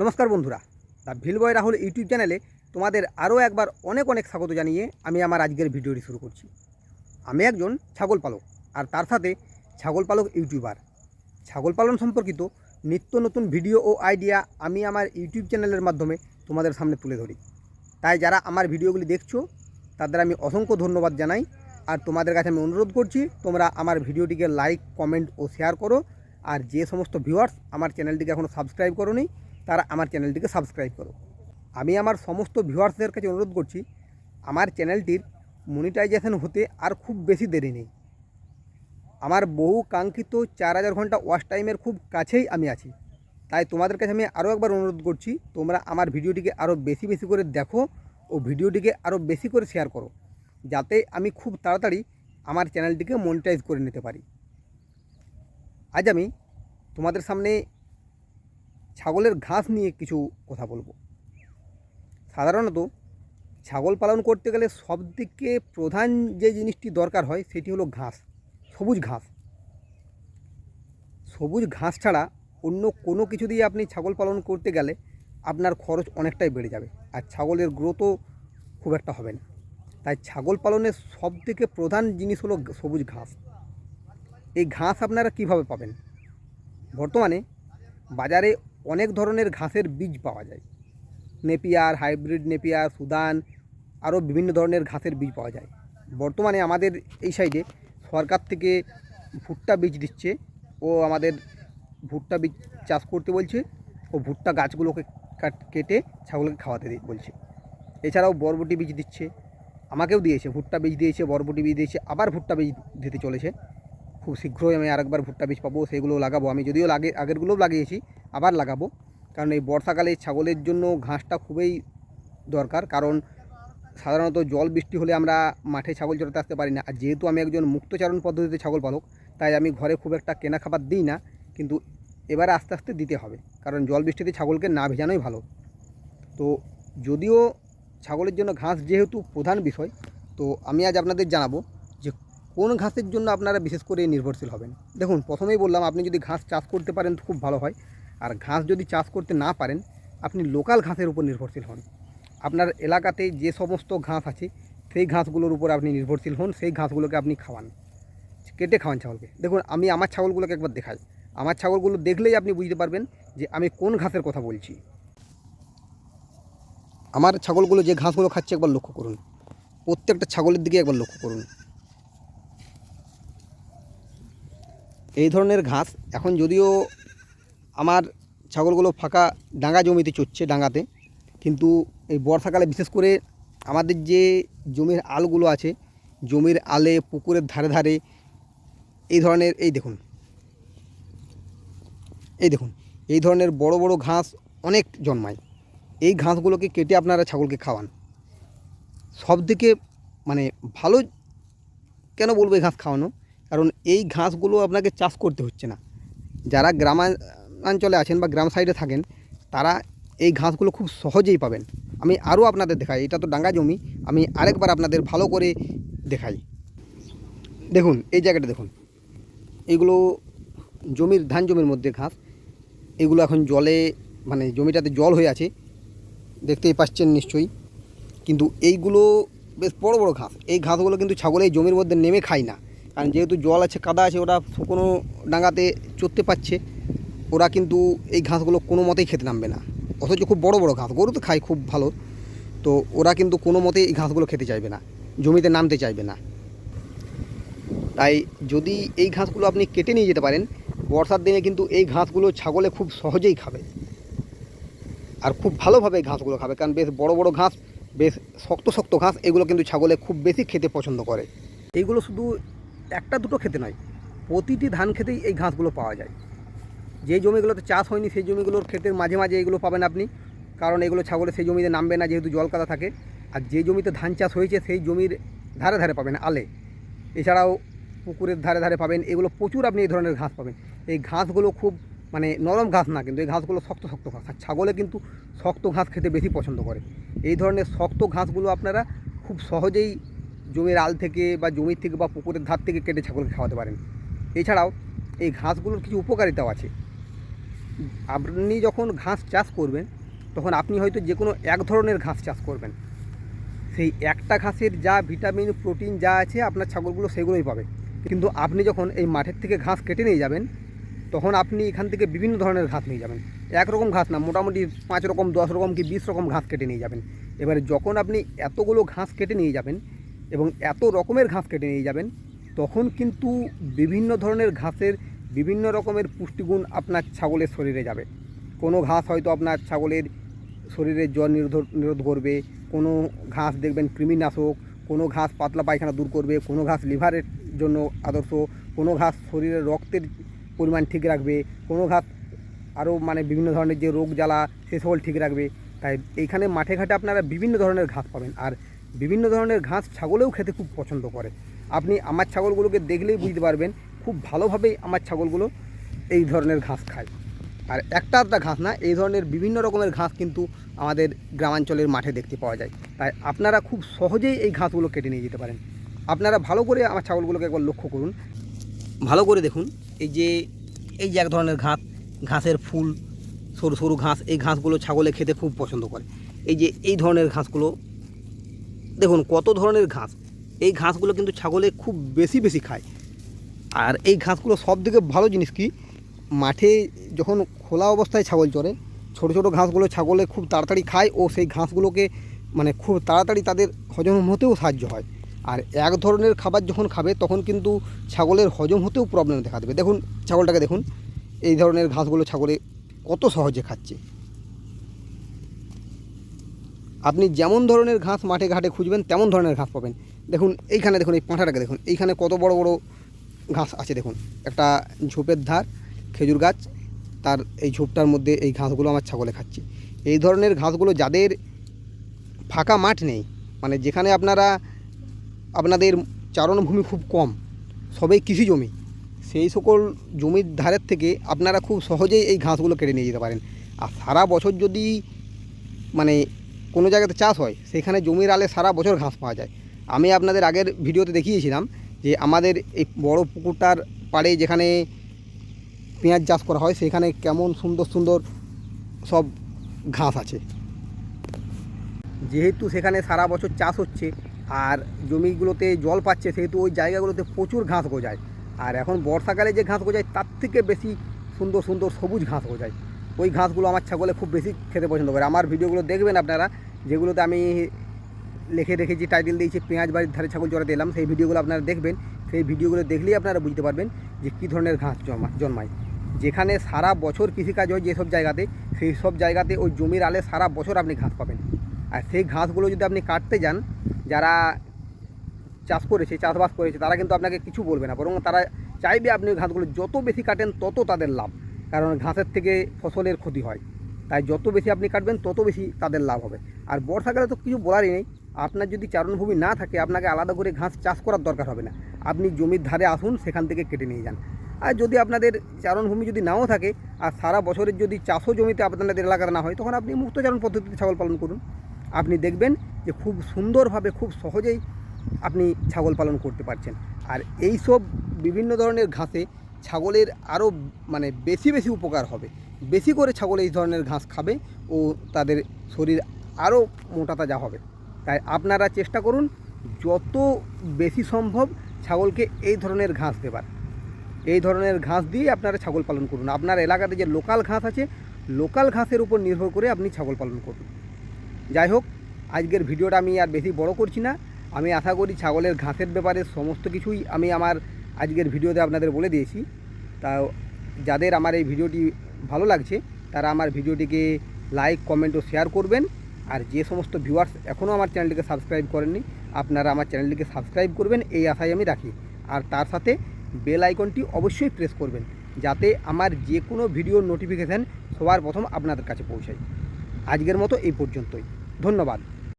নমস্কার বন্ধুরা। The vill boy Rahul YouTube চ্যানেলে তোমাদের আরও একবার অনেক অনেক স্বাগত জানিয়ে আমি আমার আজকের ভিডিওটি শুরু করছি। আমি একজন ছাগল পালক আর তার সাথে ছাগল পালক ইউটিউবার। ছাগল পালন সম্পর্কিত নিত্য নতুন ভিডিও ও আইডিয়া আমি আমার ইউটিউব চ্যানেলের মাধ্যমে তোমাদের সামনে তুলে ধরি। তাই যারা আমার ভিডিওগুলি দেখছ, তাদের আমি অসংখ্য ধন্যবাদ জানাই। আর তোমাদের কাছে আমি অনুরোধ করছি, তোমরা আমার ভিডিওটিকে লাইক, কমেন্ট ও শেয়ার করো। আর যে সমস্ত ভিউয়ার্স আমার চ্যানেলটিকে এখনও সাবস্ক্রাইব করোনি তারা আমার চ্যানেলটিকে সাবস্ক্রাইব করো। আমি আমার সমস্ত ভিউয়ার্সদের কাছে অনুরোধ করছি, আমার চ্যানেলটির মনিটাইজেশন হতে আর খুব বেশি দেরি নেই। আমার বহু কাঙ্ক্ষিত চার হাজার ঘণ্টা ওয়াচ টাইমের খুব কাছেই আমি আছি। তাই তোমাদের কাছে আমি আরও একবার অনুরোধ করছি, তোমরা আমার ভিডিওটিকে আরও বেশি বেশি করে দেখো ও ভিডিওটিকে আরও বেশি করে শেয়ার করো, যাতে আমি খুব তাড়াতাড়ি আমার চ্যানেলটিকে মনিটাইজ করে নিতে পারি। আজ আমি তোমাদের সামনে ছাগলের ঘাস নিয়ে কিছু কথা বলব। সাধারণত ছাগল পালন করতে গেলে সবথেকে প্রধান যে জিনিসটি দরকার হয় সেটি হলো ঘাস, সবুজ ঘাস। সবুজ ঘাস ছাড়া অন্য কোনো কিছু দিয়ে আপনি ছাগল পালন করতে গেলে আপনার খরচ অনেকটাই বেড়ে যাবে আর ছাগলের গ্রোথও খুব একটা হবে না। তাই ছাগল পালনের সবথেকে প্রধান জিনিস হলো সবুজ ঘাস। এই ঘাস আপনারা কীভাবে পাবেন? বর্তমানে বাজারে অনেক ধরনের ঘাসের বীজ পাওয়া যায়। নেপিয়ার, হাইব্রিড নেপিয়ার, সুদান, আরও বিভিন্ন ধরনের ঘাসের বীজ পাওয়া যায়। বর্তমানে আমাদের এই সাইডে সরকার থেকে ভুট্টা বীজ দিচ্ছে ও আমাদের ভুট্টা বীজ চাষ করতে বলছে ও ভুট্টা গাছগুলোকে কাট- কেটে ছাগলকে খাওয়াতে বলছে। এছাড়াও বরবটি বীজ দিচ্ছে, আমাকেও দিয়েছে, ভুট্টা বীজ দিয়েছে, বরবটি বীজ দিয়েছে, আবার ভুট্টা বীজ দিতে চলেছে। খুব শীঘ্রই আমি আরেকবার ভুট্টা বীজ পাবো সেগুলো লাগাবো। আমি যদিও লাগে, আগেরগুলোও লাগিয়েছি আবার লাগাবো। কারণ এই বর্ষাকালে ছাগলের জন্য ঘাসটা খুবই দরকার। কারণ সাধারণত জল বৃষ্টি হলে আমরা মাঠে ছাগল চড়াতে আসতে পারি না। আর যেহেতু আমি একজন মুক্তচারণ পদ্ধতিতে ছাগল পালক, তাই আমি ঘরে খুব একটা কেনা খাবার দিই না। কিন্তু এবারে আস্তে আস্তে দিতে হবে। কারণ জল বৃষ্টিতে ছাগলকে না ভেজানোই ভালো। তো যদিও ছাগলের জন্য ঘাস যেহেতু প্রধান বিষয়, তো আমি আজ আপনাদের জানাব যে কোন ঘাসের জন্য আপনারা বিশেষ করে নির্ভরশীল হবেন। দেখুন, প্রথমেই বললাম, আপনি যদি ঘাস চাষ করতে পারেন তো খুব ভালো হয়। আর ঘাস যদি চাষ করতে না পারেন, আপনি লোকাল ঘাসের উপর নির্ভরশীল হন। আপনার এলাকাতে যে সমস্ত ঘাস আছে, সেই ঘাসগুলোর উপর আপনি নির্ভরশীল হন, সেই ঘাসগুলোকে আপনি খাওয়ান। কেটে খাওয়ান ছাগলকে। দেখুন, আমি আমার ছাগলগুলোকে একবার দেখাই। আমার ছাগলগুলো দেখলেই আপনি বুঝতে পারবেন যে আমি কোন ঘাসের কথা বলছি। আমার ছাগলগুলো যে ঘাসগুলো খাচ্ছে একবার লক্ষ্য করুন। প্রত্যেকটা ছাগলের দিকে একবার লক্ষ্য করুন। এই ধরনের ঘাস এখন যদিও আমার ছাগলগুলো ফাঁকা ডাঙ্গা জমিতে চড়ছে ডাঙ্গাতে কিন্তু এই বর্ষাকালে বিশেষ করে আমাদের যে জমির আলগুলো আছে, জমির আলে, পুকুরের ধারে ধারে, এই ধরনের, এই দেখুন। এই দেখুন, এই ধরনের বড় বড় ঘাস অনেক জন্মায়। এই ঘাসগুলোকে কেটে আপনারা ছাগলকে খাওয়ান। সব থেকে মানে ভালো কেন বলব এই ঘাস খাওয়ানো? কারণ এই ঘাসগুলো আপনাকে চাষ করতে হচ্ছে না। যারা গ্রামাঞ্চলে আছেন বা গ্রাম সাইডে থাকেন, তারা এই ঘাসগুলো খুব সহজেই পাবেন। আমি আরও আপনাদের দেখাই, এটা তো ডাঙ্গা জমি, আমি আরেকবার আপনাদের ভালো করে দেখাই। দেখুন, এই জায়গাটা দেখুন। এগুলো জমির, ধান জমির মধ্যে ঘাস। এগুলো এখন জলে মানে জমিটাতে জল হয়ে আছে। দেখতেই পাচ্ছেন নিশ্চয়ই। কিন্তু এইগুলো বেশ বড় বড় ঘাস। এই ঘাসগুলো কিন্তু ছাগল এই জমির মধ্যে নেমে খায় না। কারণ যেহেতু জল আছে, কাদা আছে, ওটা শুকনো ডাঙাতে চড়তে পারছে। ওরা কিন্তু এই ঘাসগুলো কোনো মতেই খেতে নামবে না। অথচ খুব বড় বড় ঘাস। গরু তো খায়, খুব ভালো। তো ওরা কিন্তু কোনো মতেই এই ঘাসগুলো খেতে চাইবে না। জমিতে নামতে চাইবে না। তাই যদি এই ঘাসগুলো আপনি কেটে নিয়ে যেতে পারেন, বর্ষার দিনে কিন্তু এই ঘাসগুলো ছাগলে খুব সহজেই খাবে। আর খুব ভালোভাবে এই ঘাসগুলো খাবে। কারণ বেশ বড় বড় ঘাস, বেশ শক্ত শক্ত ঘাস, এগুলো কিন্তু ছাগলে খুব বেশি খেতে পছন্দ করে। এইগুলো শুধু একটা দুটো খেতে নয়, প্রতিটি ধান খেতেই এই ঘাসগুলো পাওয়া যায়। যে জমিগুলোতে চাষ হয়নি সেই জমিগুলোর ক্ষেতের মাঝে মাঝে এগুলো পাবেন আপনি। কারণ এগুলো ছাগলে সেই জমিতে নামবে না, যেহেতু জল কাদা থাকে। আর যে জমিতে ধান চাষ হয়েছে সেই জমির ধারে ধারে পাবেন আলে। এছাড়াও পুকুরের ধারে ধারে পাবেন, এগুলো প্রচুর আপনি এই ধরনের ঘাস পাবেন। এই ঘাসগুলো খুব মানে নরম ঘাস না, কিন্তু এই ঘাসগুলো শক্ত শক্ত ঘাস। আর ছাগলে কিন্তু শক্ত ঘাস খেতে বেশি পছন্দ করে। এই ধরনের শক্ত ঘাসগুলো আপনারা খুব সহজেই জমির আল থেকে বা জমির থেকে বা পুকুরের ধার থেকে কেটে ছাগলকে খাওয়াতে পারেন। এছাড়াও এই ঘাসগুলোর কিছু উপকারিতাও আছে। আপনি যখন ঘাস চাষ করবেন, তখন আপনি হয়তো যে কোনো এক ধরনের ঘাস চাষ করবেন। সেই একটা ঘাসের যা ভিটামিন, প্রোটিন যা আছে, আপনার ছাগলগুলো সেগুলোই পাবে। কিন্তু আপনি যখন এই মাঠের থেকে ঘাস কেটে নিয়ে যাবেন, তখন আপনি এখান থেকে বিভিন্ন ধরনের ঘাস নিয়ে যাবেন। একরকম ঘাস না, মোটামুটি পাঁচ রকম, দশ রকম কি বিশ রকম ঘাস কেটে নিয়ে যাবেন। এবারে যখন আপনি এতগুলো ঘাস কেটে নিয়ে যাবেন এবং এত রকমের ঘাস কেটে নিয়ে যাবেন, তখন কিন্তু বিভিন্ন ধরনের ঘাসের বিভিন্ন রকমের পুষ্টিগুণ আপনার ছাগলের শরীরে যাবে। কোনো ঘাস হয়তো আপনার ছাগলের শরীরে জ্বর নিরোধ নিরোধ করবে, কোনো ঘাস দেখবেন কৃমিনাশক, কোনো ঘাস পাতলা পায়খানা দূর করবে, কোনো ঘাস লিভারের জন্য আদর্শ, কোনো ঘাস শরীরের রক্তের পরিমাণ ঠিক রাখবে, কোনো ঘাস আরও মানে বিভিন্ন ধরনের যে রোগ জ্বালা, সে সকল ঠিক রাখবে। তাই এইখানে মাঠে ঘাটে আপনারা বিভিন্ন ধরনের ঘাস পাবেন। আর বিভিন্ন ধরনের ঘাস ছাগলেও খেতে খুব পছন্দ করে। আপনি আমার ছাগলগুলোকে দেখলেই বুঝতে পারবেন খুব ভালোভাবেই আমার ছাগলগুলো এই ধরনের ঘাস খায়। আর একটা আধটা ঘাস না, এই ধরনের বিভিন্ন রকমের ঘাস কিন্তু আমাদের গ্রামাঞ্চলের মাঠে দেখতে পাওয়া যায়। তাই আপনারা খুব সহজেই এই ঘাসগুলো কেটে নিয়ে যেতে পারেন। আপনারা ভালো করে আমার ছাগলগুলোকে একবার লক্ষ্য করুন। ভালো করে দেখুন, এই যে এই যে এক ধরনের ঘাস, ঘাসের ফুল, সরু সরু ঘাস, এই ঘাসগুলো ছাগলে খেতে খুব পছন্দ করে। এই যে, এই ধরনের ঘাসগুলো, দেখুন কত ধরনের ঘাস। এই ঘাসগুলো কিন্তু ছাগলে খুব বেশি বেশি খায়। আর এই ঘাসগুলো সব থেকে ভালো জিনিস কি? মাঠে যখন খোলা অবস্থায় ছাগল চড়ে, ছোট ছোট ঘাসগুলো ছাগলে খুব তাড়াতাড়ি খায় ও সেই ঘাসগুলোকে মানে খুব তাড়াতাড়ি তাদের হজম হতেও সাহায্য হয়। আর এক ধরনের খাবার যখন খাবে, তখন কিন্তু ছাগলের হজম হতেও প্রবলেম দেখা দেবে। দেখুন, ছাগলটাকে দেখুন, এই ধরনের ঘাসগুলো ছাগলে কত সহজে খাচ্ছে। আপনি যেমন ধরনের ঘাস মাঠে ঘাটে খুঁজবেন, তেমন ধরনের ঘাস পাবেন। দেখুন, এইখানে দেখুন, এই পাঁঠাটাকে দেখুন, এইখানে কত বড় বড় ঘাস আছে, দেখুন। একটা ঝোপের ধার, খেজুর গাছ, তার এই ঝোপটার মধ্যে এই ঘাসগুলো আমার ছাগলে খাচ্ছে। এই ধরনের ঘাসগুলো যাদের ফাঁকা মাঠ নেই মানে যেখানে আপনারা, আপনাদের চারণভূমি খুব কম, সবই কৃষি জমি, সেই সকল জমির ধারের থেকে আপনারা খুব সহজেই এই ঘাসগুলো কেটে নিয়ে যেতে পারেন। আর সারা বছর যদি মানে কোনো জায়গাতে চাষ হয়, সেখানে জমির আলে সারা বছর ঘাস পাওয়া যায়। আমি আপনাদের আগের ভিডিওতে দেখিয়েছিলাম যে আমাদের এই বড় পুকুরটার পাড়ে যেখানে পেঁয়াজ চাষ করা হয়, সেখানে কেমন সুন্দর সুন্দর সব ঘাস আছে। যেহেতু সেখানে সারা বছর চাষ হচ্ছে আর জমিগুলোতে জল পাচ্ছে, সেহেতু ওই জায়গাগুলোতে প্রচুর ঘাস গজায়। আর এখন বর্ষাকালে যে ঘাস গজায়, তার থেকে বেশি সুন্দর সুন্দর সবুজ ঘাস গজায়। ওই ঘাসগুলো আমার ছাগলে খুব বেশি খেতে পছন্দ করে। আমার ভিডিওগুলো দেখবেন আপনারা, যেগুলোতে আমি লিখে রেখেছি টাইটেল দিয়েছি, পেঁয়াজ বাড়ির ধারে ছাগল জড়া দিলাম সেই ভিডিওগুলো আপনারা দেখবেন। সেই ভিডিওগুলো দেখলেই আপনারা বুঝতে পারবেন যে কী ধরনের ঘাস জমা জন্মায়। যেখানে সারা বছর কৃষিকাজ হয় যেসব জায়গাতে, সেই সব জায়গাতে ওই জমির আলে সারা বছর আপনি ঘাস পাবেন। আর সেই ঘাসগুলো যদি আপনি কাটতে যান, যারা চাষ করেছে, চাষবাস করেছে, তারা কিন্তু আপনাকে কিছু বলবে না। বরং তারা চাইবে আপনি ঘাসগুলো যত বেশি কাটেন, তত তাদের লাভ। কারণ ঘাসের থেকে ফসলের ক্ষতি হয়। তাই যত বেশি আপনি কাটবেন, তত বেশি তাদের লাভ হবে। আর বর্ষাকালে তো কিছু বলারই নেই। আপনার যদি চারণভূমি না থাকে, আপনাকে আলাদা করে ঘাস চাষ করার দরকার হবে না। আপনি জমির ধারে আসুন, সেখান থেকে কেটে নিয়ে যান। আর যদি আপনাদের চারণভূমি যদি নাও থাকে, আর সারা বছরের যদি চাষও জমিতে আপনাদের এলাকাতে না হয়, তখন আপনি মুক্তচারণ পদ্ধতিতে ছাগল পালন করুন। আপনি দেখবেন যে খুব সুন্দরভাবে, খুব সহজেই আপনি ছাগল পালন করতে পারছেন। আর এই সব বিভিন্ন ধরনের ঘাসে ছাগলের আরও মানে বেশি বেশি উপকার হবে। বেশি করে ছাগল এই ধরনের ঘাস খাবে ও তাদের শরীর আরও মোটা তাজা হবে। তাই আপনারা চেষ্টা করুন যত বেশি সম্ভব ছাগলকে এই ধরনের ঘাস দেবার। এই ধরনের ঘাস দিয়ে আপনারা ছাগল পালন করুন। আপনার এলাকাতে যে লোকাল ঘাস আছে, লোকাল ঘাসের উপর নির্ভর করে আপনি ছাগল পালন করুন। যাই হোক, আজকের ভিডিওটা আমি আর বেশি বড় করছি না। আমি আশা করি ছাগলের ঘাসের ব্যাপারে সমস্ত কিছুই আমি আমার আজকের ভিডিওতে আপনাদের বলে দিয়েছি। তা যাদের আমার এই ভিডিওটি ভালো লাগছে, তারা আমার ভিডিওটিকে লাইক, কমেন্ট ও শেয়ার করবেন। আর যে সমস্ত ভিউয়ার্স এখনও আমার চ্যানেলটিকে সাবস্ক্রাইব করেননি, আপনারা আমার চ্যানেলটিকে সাবস্ক্রাইব করবেন, এই আশায় আমি রাখি। আর তার সাথে বেল আইকনটি অবশ্যই প্রেস করবেন, যাতে আমার যে কোনো ভিডিওর নোটিফিকেশান সবার প্রথম আপনাদের কাছে পৌঁছায়। আজকের মতো এই পর্যন্তই। ধন্যবাদ।